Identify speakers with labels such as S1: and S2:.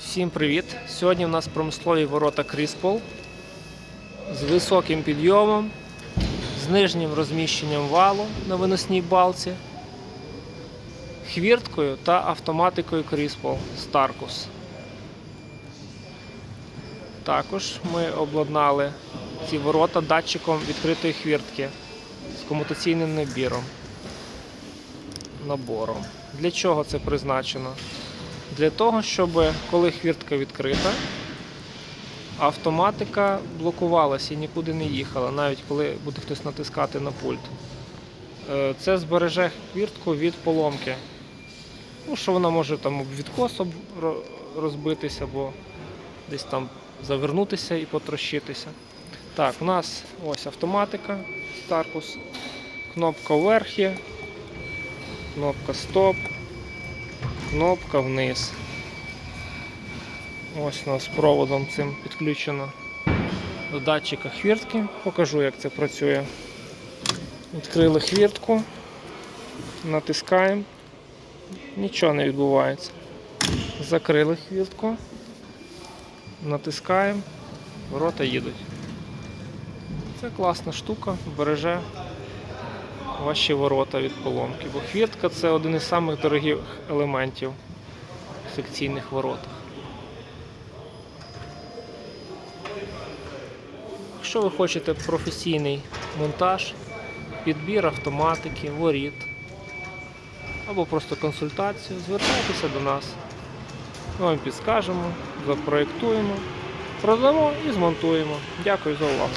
S1: Всім привіт! Сьогодні у нас промислові ворота Кріспол з високим підйомом, з нижнім розміщенням валу на виносній балці, хвірткою та автоматикою Кріспол Старкус. Також ми обладнали ці ворота датчиком відкритої хвіртки з комутаційним набіром. Набором. Для чого це призначено? Для того, щоб коли хвіртка відкрита, автоматика блокувалася і нікуди не їхала, навіть коли буде хтось натискати на пульт. Е, Це збереже хвіртку від поломки. Ну, що вона може там відкос розбитися або десь там завернутися і потрощитися. Так, у нас ось автоматика Starkus, кнопка вверх кнопка стоп, кнопка вниз. Ось у нас проводом цим підключено до датчика хвіртки. Покажу, як це працює. Відкрили хвіртку, натискаємо, нічого не відбувається. Закрили хвіртку, натискаємо, ворота їдуть. Це класна штука, береже ваші ворота від поломки. Бо хвіртка це один із самих дорогих елементів в секційних воротах. Якщо ви хочете професійний монтаж, підбір автоматики, воріт або просто консультацію, звертайтеся до нас. Ми вам підскажемо, запроєктуємо, продамо і змонтуємо. Дякую за увагу.